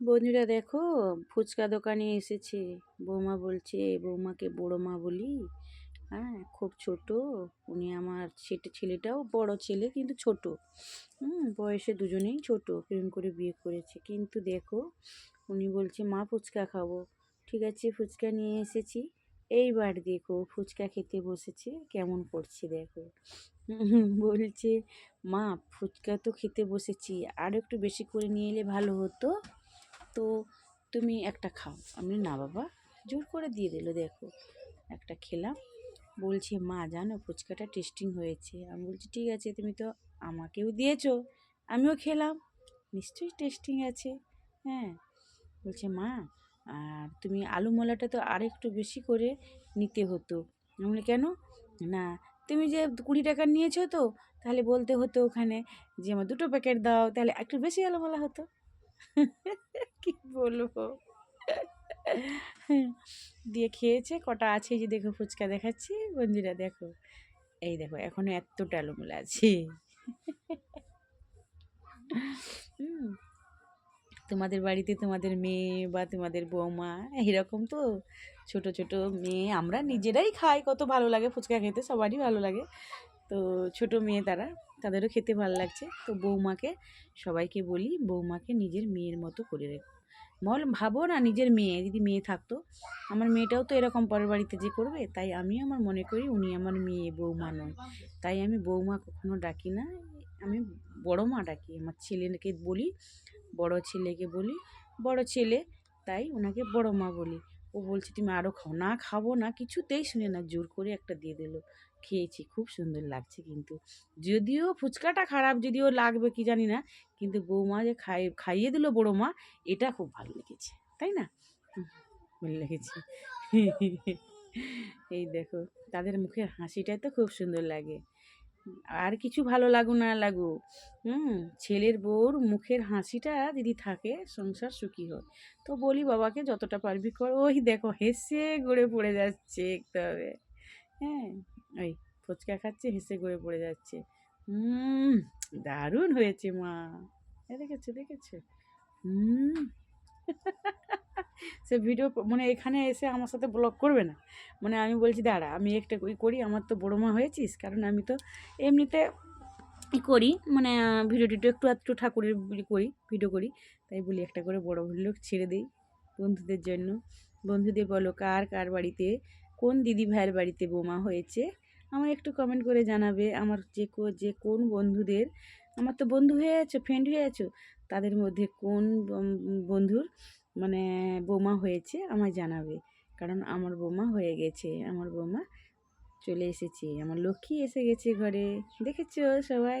বন্ধুরা দেখো, ফুচকা দোকানে এসেছে। বৌমা বলছে, বৌমাকে বড় মা বলি হ্যাঁ খুব ছোট। উনি আমার ছেটে, ছেলেটাও বড় ছেলে, কিন্তু ছোট। হুম, বয়সে দুজনেই ছোট, প্রেম করে বিয়ে করেছে। কিন্তু দেখো, উনি বলছে, মা, ফুচকা খাব। ঠিক আছে, ফুচকা নিয়ে এসেছি। এইবার দেখো, ফুচকা খেতে বসেছে, কেমন করছে দেখো। বলছে, মা, ফুচকা তো খেতে বসেছি, আর একটু বেশি করে নিয়ে এলে ভালো হতো। তো তুমি একটা খাও। আমি না বাবা। জোর করে দিয়ে দিল, দেখো, একটা খেলাম। বলছে, মা, জানো, ফুচকাটা টেস্টিং হয়েছে। আমি বলছি, ঠিক আছে, তুমি তো আমাকেও দিয়েছ, আমিও খেলাম। নিশ্চয়ই টেস্টিং আছে। হ্যাঁ। বলছে, মা, আর তুমি আলু মলাটা তো আর একটু বেশি করে নিতে হতো। আমি কেন? না, তুমি যে কুড়ি টাকা নিয়েছো তো, তাহলে বলতে হতো ওখানে যে, আমার দুটো প্যাকেট দাও। তাহলে একটু বেশি আলু মলা হতো। কি বলব? দিয়ে খেয়েছে, কটা আছে যে দেখো ফুচকা দেখাচ্ছি, বন্ধুরা দেখো। এই দেখো, এখনও এত টালুমুল আছে। তোমাদের বাড়িতে তোমাদের মেয়ে বা তোমাদের বৌমা এরকম তো? ছোট ছোট মেয়ে আমরা নিজেরাই খাই, কত ভালো লাগে ফুচকা খেতে, সবারই ভালো লাগে। তো ছোট মেয়ে তারা তাদেরও খেতে ভালো লাগছে। তো বৌমাকে সবাইকে বলি, বৌমাকে নিজের মেয়ের মতো করে রেখো। বল, ভাবো না নিজের মেয়ে, যদি মেয়ে থাকতো। আমার মেয়েটাও তো এরকম পরের বাড়িতে যে করবে, তাই আমি আমার মনে করি উনি আমার মেয়ে, বৌমা নয়। তাই আমি বৌমা কখনো ডাকি না। আমি বড় মা ডাকি। আমার ছেলেকে বলি, বড় ছেলেকে বলি, বড় ছেলে, তাই ওনাকে বড় মা বলি। ও বলছে, তুমি আরও খাও। না খাব না, কিছুতেই শুনে না, জোর করে একটা দিয়ে দিলো। খেয়েছি, খুব সুন্দর লাগছে কিন্তু। যদিও ফুচকাটা খারাপ, যদিও লাগবে, কি জানি না, কিন্তু বৌমা যে খাই, খাইয়ে দিল বড়ো মা, এটা খুব ভালো লেগেছে, তাই না? ভালো লেগেছে। এই দেখো, তাদের মুখের হাসিটাই তো খুব সুন্দর লাগে। আর কিছু ভালো লাগু না লাগু হুম, ছেলের বউর মুখের হাসিটা যদি থাকে, সংসার সুখী হয়। তো বলি, বাবাকে যতটা পারবি কর। ওই দেখো, হেসে গড়ে পড়ে যাচ্ছে একটু হ্যাঁ ওই ফুচকা খাচ্ছে, হেসে গড়ে পড়ে যাচ্ছে। হুম, দারুণ হয়েছে মা। দেখেছ দেখেছ? হুম। সে ভিডিও মানে এখানে এসে আমার সাথে ব্লগ করবে না। মানে আমি বলছি, দাঁড়া, আমি একটা ওই করি, আমার তো বড়ো মা হয়েছিস, কারণ আমি তো এমনিতে করি মানে ভিডিও টিডিও একটু একটু ঠাকুরের করি ভিডিও করি। তাই বলি, একটা করে বড় হলেও ছেড়ে দিই বন্ধুদের জন্য। বন্ধুদের বলো, কার কার বাড়িতে কোন দিদি ভাইয়ের বাড়িতে বোমা হয়েছে আমার একটু কমেন্ট করে জানাবে। আমার যে যে কোন বন্ধুদের, আমার তো বন্ধু হয়ে আছো ফ্রেন্ড হয়ে আছো, তাদের মধ্যে কোন বন্ধুর মানে বোমা হয়েছে আমায় জানাবে। কারণ আমার বোমা হয়ে গেছে, আমার বোমা চলে এসেছে, আমার লক্ষ্মী এসে গেছে ঘরে। দেখেছ সবাই?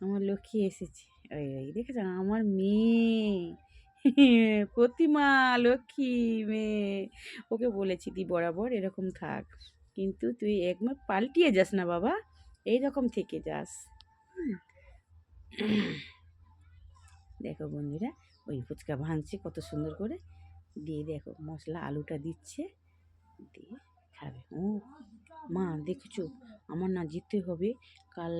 আমার লক্ষ্মী এসেছে। ওই ওই দেখেছ? আমার মেয়ে। প্রতিমা লক্ষ্মী মেয়ে। ওকে বলেছি দি বরাবর এরকম থাক। কিন্তু তুই একবার পাল্টিয়ে যাস না বাবা। এই রকম থেকে যাস। দেখো বন্ধুরা ওই ফুচকা ভাঙছে কত সুন্দর করে। দিয়ে দেখো মশলা আলুটা দিচ্ছে। দিয়ে খাবে। ও মা, দেখেছ? আমার না যেতে হবে। কাল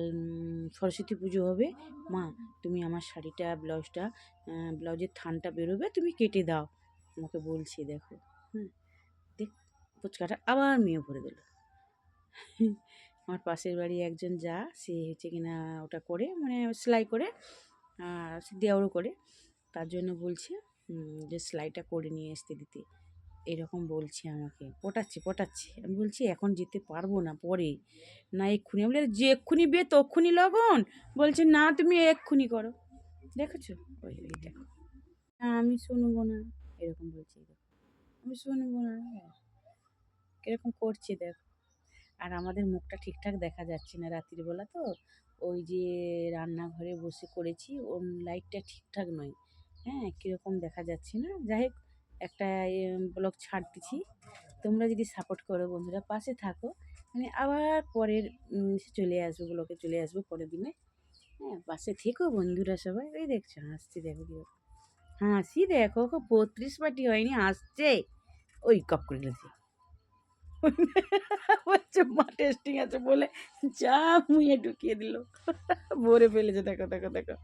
সরস্বতী পুজো হবে। মা, তুমি আমার শাড়িটা, ব্লাউজটা ব্লাউজের থানটা বেরোবে, তুমি কেটে দাও। আমাকে বলছি, দেখো। হ্যাঁ দেখ, ফুচকাটা আবার মেয়ে ভরে দিল। আমার পাশের বাড়ি একজন যা, সে হচ্ছে কিনা ওটা করে মানে সেলাই করে, আর সে দেওয়ারও করে। তার জন্য বলছে যে সেলাইটা করে নিয়ে আসতে দিতে। এরকম বলছে আমাকে, পটাচ্ছে পটাচ্ছে। আমি বলছি, এখন যেতে পারব না পরে। না, এক্ষুনি। আমি যে এক্ষুনি বিয়ে তক্ষুনি লগন বলছে, না, তুমি এক্ষুনি করো। দেখেছ? ওই ওই দেখো। না, আমি শুনব না। এরকম বলছে আমি শুনব না। কীরকম করছে দেখো। আর আমাদের মুখটা ঠিকঠাক দেখা যাচ্ছে না রাত্রির বেলা তো। ওই যে রান্নাঘরে বসে করেছি, ওর লাইটটা ঠিকঠাক নয়। হ্যাঁ কীরকম দেখা যাচ্ছে না? যাই হোক একটা ব্লগ ছাড়তেছি। তোমরা যদি সাপোর্ট করো বন্ধুরা, পাশে থাকো। মানে আবার পরের চলে আসব, ব্লগে চলে আসব পরের দিনে। হ্যাঁ পাশে থেকো বন্ধুরা সবাই। ওই দেখছ হাসছি দেখো কি হাসি দেখো বত্রিশ পাটি হয়নি হাসছে ওই কপ করে গেছে বলছে, মা টেস্টিং আছে বলে যা মুয়ে ঢুকিয়ে দিল। ভরে ফেলেছে, দেখো দেখো দেখো।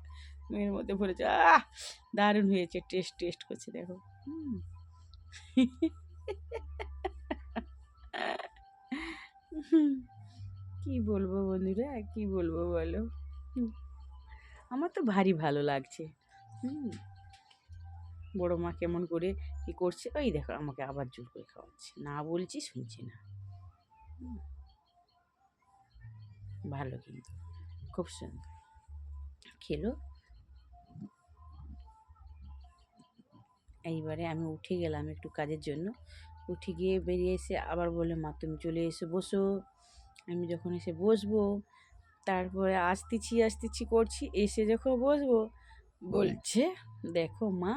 মেয়ের মধ্যে ভরেছে। আহ! দারুণ হয়েছে। টেস্ট টেস্ট করছে, দেখো। কি বলব বন্ধুরা? কি বলব বলো? আমার তো ভারী ভালো লাগছে। হুম। বড় মা কেমন করে কি করছে? ওই দেখো, আমাকে আবার জোর করে খাওয়াচ্ছে। না বলছি, শুনছি না। ভালো কিন্তু। খুব সুন্দর। খেলো? এইবারে আমি উঠে গেলাম একটু কাজের জন্য। উঠে গিয়ে বেরিয়ে এসে আবার বললে, মা, তুমি চলে এসে, বসো। আমি যখন এসে বসবো, তারপরে আসতেছি আসতেছি, করছি, এসে যখন বসবো, বলছে, দেখো মা,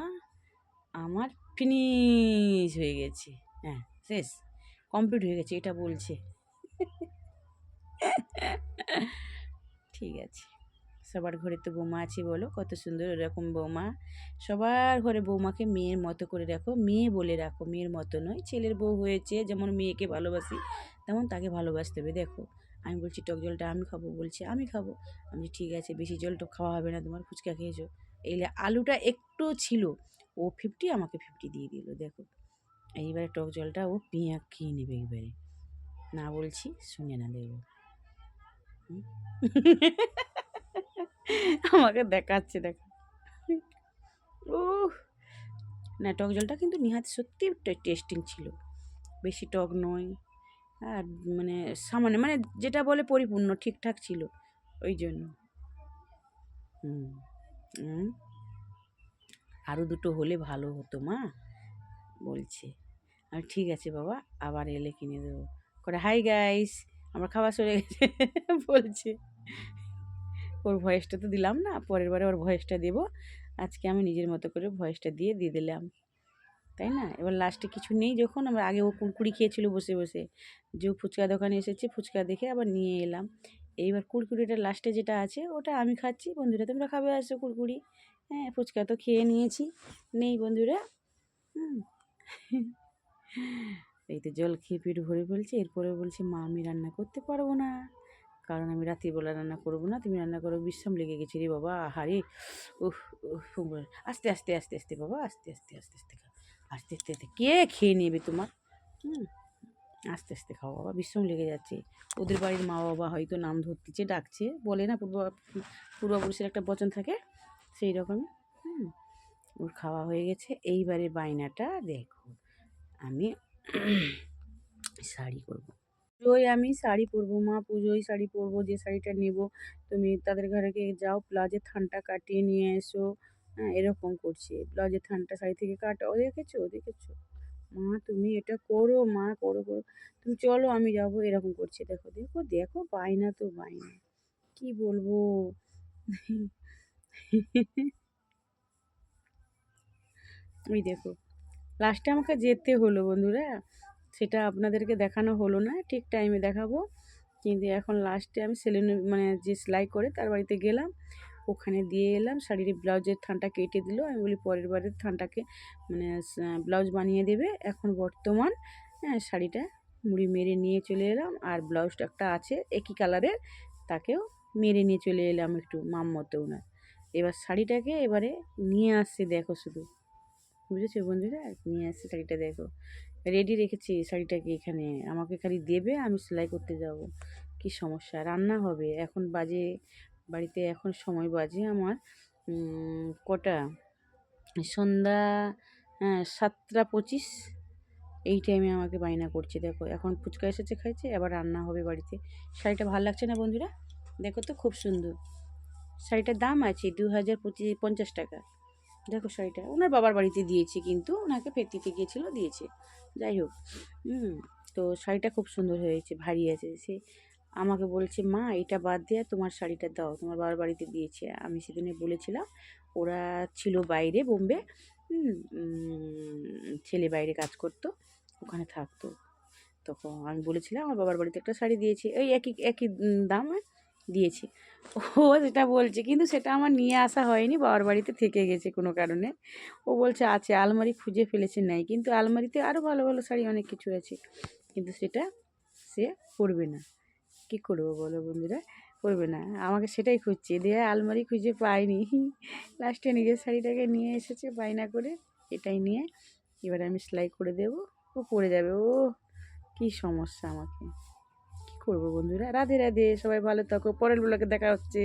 আমার ফিনিশ হয়ে গেছে। হ্যাঁ শেষ কমপ্লিট হয়ে গেছে, এটা বলছে। ঠিক আছে। সবার ঘরে তো বৌমা আছে বলো, কত সুন্দর এরকম বৌমা। সবার ঘরে বৌমাকে মেয়ের মতো করে রাখো, মেয়ে বলে রাখো, মেয়ের মতো নয়, ছেলের বউ হয়েছে, যেমন মেয়েকে ভালোবাসি, তেমন তাকে ভালোবাসতে হবে, দেখো। আমি বলছি, টক জলটা আমি খাব, বলছে, আমি খাব। আমি ঠিক আছে, বেশি জল তো খাওয়া হবে না, তোমার ফুচকা খেয়েছো। এইলে আলুটা একটু ছিল, ও ফিফটি আমাকে ফিফটি দিয়ে দিল, দেখো। এইবারে টক জলটা ও পিঁয়া খেয়ে নেবে এইবারে না বলছি, শুনে না হুম। আমাকে দেখাচ্ছে, দেখো। ও না, টক জলটা কিন্তু নিহাত সত্যি টেস্টিং ছিল। বেশি টক নয়। আর মানে সামান্য মানে যেটা বলে পরিপূর্ণ, ঠিকঠাক ছিল। ওই জন্য। হুম আরও দুটো হলে ভালো হতো, মা, বলছে। আর ঠিক আছে বাবা, আবার এলে কিনে দেবো। করে, হাই গাইস, আমার খাবার চলে গেছে, বলছে। ওর ভয়েসটা তো দিলাম না, পরের বারে ওর ভয়েসটা দেবো। আজকে আমি নিজের মতো করে ভয়েসটা দিয়ে দিয়ে দিলাম। তাই না? এবার লাস্টে কিছু নেই যখন, আমরা আগে ও কুড়কুড়ি খেয়েছিল বসে বসে। যে ফুচকা দোকানে এসেছে, ফুচকা দেখে আবার নিয়ে এলাম। এইবার কুড়কুড়িটা লাস্টে যেটা আছে, ওটা আমি খাচ্ছি। বন্ধুরা, তোমরা খাবে আসো কুড়কুড়ি। হ্যাঁ ফুচকা তো খেয়ে নিয়েছি। নেই বন্ধুরা। এই তো জল খেয়ে পেট ভরে ফেলছে এরপরে বলছে, মা, আমি রান্না করতে পারব না। কারণ আমি রাত্রিবেলা রান্না করব না, তুমি রান্না করো, বিশ্রাম লেগে গেছে রে বাবা, আহারে। উফ। আস্তে আস্তে আস্তে আস্তে বাবা, আস্তে আস্তে আস্তে আস্তে আস্তে আস্তে আস্তে, কে খেয়ে নেবে তোমার? হুম, আস্তে আস্তে খাও বাবা, বিশ্রাম লেগে যাচ্ছে। ওদের বাড়ির মা বাবা হয়তো নাম ধরতেছে, ডাকছে, বলে না, পূর্ব, পূর্বপুরুষের একটা বচন থাকে, সেই রকমই। হুম, ওর খাওয়া হয়ে গেছে এইবারে বায়নাটা দেখো, আমি শাড়ি করব। পুজোয় আমি শাড়ি পরবো, মা পুজোয় শাড়ি পরবো, যে শাড়িটা নেব। তুমি তাদের ঘরে গিয়ে যাও প্লাজের থানটা কাটিয়ে নিয়ে এসো। হ্যাঁ এরকম করছে। ব্লাউজের থানটা শাড়ি থেকে কাটাও দেখেছ? দেখেছ? মা, তুমি এটা করো, মা করো করো। তুমি চলো, আমি যাব। এরকম করছে। দেখো দেখো দেখো, বায়না তো বায়না। কি বলব? ওই দেখো, লাস্টে আমাকে যেতে হলো বন্ধুরা। সেটা আপনাদেরকে দেখানো হলো না, ঠিক টাইমে দেখাবো। কিন্তু এখন লাস্টে আমি সেলুনে মানে যে সেলাই করে তার বাড়িতে গেলাম, ওখানে দিয়ে এলাম, শাড়ির ব্লাউজের থানটা কেটে দিল। আমি বলি, পরের বারের থানটাকে মানে ব্লাউজ বানিয়ে দেবে। এখন বর্তমান হ্যাঁ শাড়িটা মুড়ি মেরে নিয়ে চলে এলাম। আর ব্লাউজটা একটা আছে, একই কালারের তাকেও মেরে নিয়ে চলে এলাম একটু মাম মতো ওনার। এবার শাড়িটাকে এবারে নিয়ে আসছে, দেখো শুধু। বুঝেছ বন্ধুরা? নিয়ে আসছে শাড়িটা, দেখো। রেডি রেখেছি শাড়িটাকে এখানে। আমাকে খালি দেবে, আমি সেলাই করতে যাব। কি সমস্যা? রান্না হবে। এখন বাজে, বাড়িতে এখন সময় বাজে আমার। কটা? সন্ধ্যা হ্যাঁ সাতটা পঁচিশ। এই টাইমে আমাকে বায়না করছে, দেখো। এখন ফুচকা এসেছে, খাইছে আবার রান্না হবে বাড়িতে। শাড়িটা ভালো লাগছে না, বন্ধুরা? দেখো তো, খুব সুন্দর। শাড়িটার দাম আছে দু হাজার পঁচিশ পঞ্চাশ টাকা। দেখো শাড়িটা। ওনার বাবার বাড়িতে দিয়েছে কিন্তু, ওনাকে ফের দিতে গিয়েছিল, দিয়েছে। যাই হোক তো শাড়িটা খুব সুন্দর হয়েছে, ভারী আছে। সে আমাকে বলছে, মা, এটা বাদ দিয়ে তোমার শাড়িটা দাও, তোমার বাবার বাড়িতে দিয়েছে। আমি সেদিনে বলেছিলাম, ওরা ছিল বাইরে বোম্বে ছেলে বাইরে কাজ করতো, ওখানে থাকতো। তখন আমি বলেছিলাম, আমার বাবার বাড়িতে একটা শাড়ি দিয়েছি। ওই একই একই দাম দামে দিয়েছি। ও সেটা বলছে, কিন্তু সেটা আমার নিয়ে আসা হয়নি, বাবার বাড়িতে থেকে গেছে কোনো কারণে। ও বলছে, আছে, আলমারি খুঁজে ফেলেছে, নাই। কিন্তু আলমারিতে আরও ভালো ভালো শাড়ি অনেক কিছু আছে। কিন্তু সেটা সে পরবে না। কি করব বলো বন্ধুরা? পরবে না। আমাকে সেটাই খুঁজছে। দিয়ে আলমারি খুঁজে পাইনি লাস্টে নিজের শাড়িটাকে নিয়ে এসেছে বাইনা করে। এটাই নিয়ে এবার আমি সেলাই করে দেব। ও পরে যাবে। ও কি সমস্যা আমাকে। করব বন্ধুরা? রাধে রাধে সবাই ভালো থাকো। পরের ব্লগে দেখা হচ্ছে।